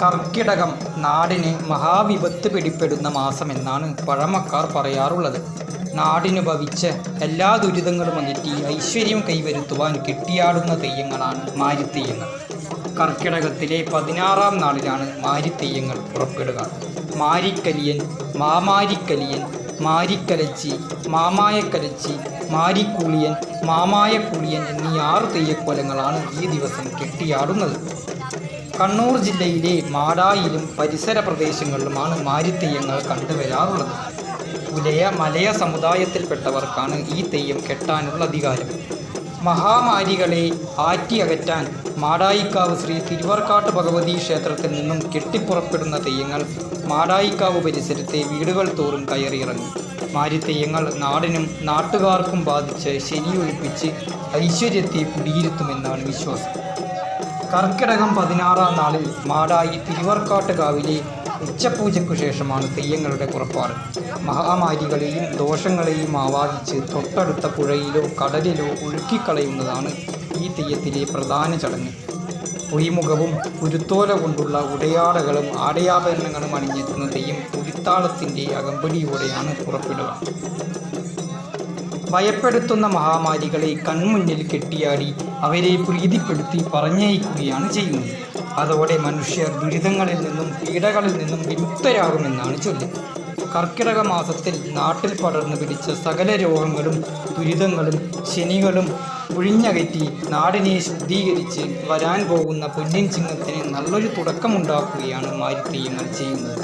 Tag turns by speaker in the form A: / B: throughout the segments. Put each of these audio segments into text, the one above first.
A: കർക്കിടകം നാടിന് മഹാവിപത്ത് പിടിപ്പെടുന്ന മാസമെന്നാണ് പഴമക്കാർ പറയാറുള്ളത് നാടിന് ഭവിച്ച എല്ലാ ദുരിതങ്ങളും അകറ്റി ഐശ്വര്യം കൈവരുത്തുവാൻ കെട്ടിയാടുന്ന തെയ്യങ്ങളാണ് മാരിത്തെയ്യങ്ങൾ. കർക്കിടകത്തിലെ പതിനാറാം നാളിലാണ് മാരിത്തെയ്യങ്ങൾ പുറപ്പെടുക. മാരിക്കലിയൻ മാമാരിക്കലിയൻ മാരിക്കലച്ചി മാമായക്കലച്ചി മാരിക്കുളിയൻ മാമായക്കുളിയൻ എന്നീ ആറ് തെയ്യക്കോലങ്ങളാണ് ഈ ദിവസം കെട്ടിയാടുന്നത്. കണ്ണൂർ ജില്ലയിലെ മാടായിലും പരിസര പ്രദേശങ്ങളിലുമാണ് മാരിത്തെയ്യങ്ങൾ കണ്ടുവരാറുള്ളത്. പുലയ മലയ സമുദായത്തിൽപ്പെട്ടവർക്കാണ് ഈ തെയ്യം കെട്ടാനുള്ള അധികാരം. മഹാമാരികളെ ആറ്റി അകറ്റാൻ മാടായിക്കാവ് ശ്രീ തിരുവർക്കാട്ട് ഭഗവതി ക്ഷേത്രത്തിൽ നിന്നും കെട്ടിപ്പുറപ്പെടുന്ന തെയ്യങ്ങൾ മാടായിക്കാവ് പരിസരത്തെ വീടുകൾ തോറും കയറിയിറങ്ങും. മാരിത്തെയ്യങ്ങൾ നാടിനും നാട്ടുകാർക്കും ബാധിച്ച് ശനിയൊഴിപ്പിച്ച് ഐശ്വര്യത്തെ കുടിയിരുത്തുമെന്നാണ് വിശ്വാസം. കർക്കിടകം പതിനാറാം നാളിൽ മാടായി തിരുവർക്കാട്ട് കാവിലെ ഉച്ചപൂജയ്ക്കു ശേഷമാണ് തെയ്യങ്ങളുടെ പുറപ്പാട്. മഹാമാരികളെയും ദോഷങ്ങളെയും ആവാഹിച്ച് തൊട്ടടുത്ത പുഴയിലോ കടലിലോ ഒഴുക്കിക്കളയുന്നതാണ് ഈ തെയ്യത്തിലെ പ്രധാന ചടങ്ങ്. പൊയ്മുഖവും കുരുത്തോല കൊണ്ടുള്ള ഉടയാടകളും ആടയാഭരണങ്ങളും അണിഞ്ഞെത്തുന്ന തെയ്യം തുടിത്താളത്തിന്റെ അകമ്പടിയോടെയാണ് പുറപ്പെടുക. ഭയപ്പെടുത്തുന്ന മഹാമാരികളെ കൺമുന്നിൽ കെട്ടിയാടി അവരെ പ്രീതിപ്പെടുത്തി പറഞ്ഞയക്കുകയാണ് ചെയ്യുന്നത്. അതോടെ മനുഷ്യർ ദുരിതങ്ങളിൽ നിന്നും പീഡകളിൽ നിന്നും വിമുക്തരാകുമെന്നാണ് ചൊല്ലി. കർക്കിടക മാസത്തിൽ നാട്ടിൽ പടർന്നു പിടിച്ച സകല രോഗങ്ങളും ദുരിതങ്ങളും ശനികളും ഒഴിഞ്ഞകറ്റി നാടിനെ ശുദ്ധീകരിച്ച് വരാൻ പോകുന്ന പൊന്നിൻ ചിങ്ങത്തിന് നല്ലൊരു തുടക്കമുണ്ടാക്കുകയാണ് മാരിത്തെയ്യങ്ങൾ ചെയ്യുന്നത്.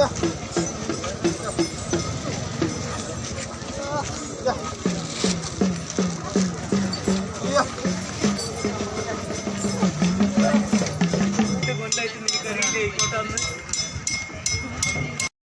B: Ugh.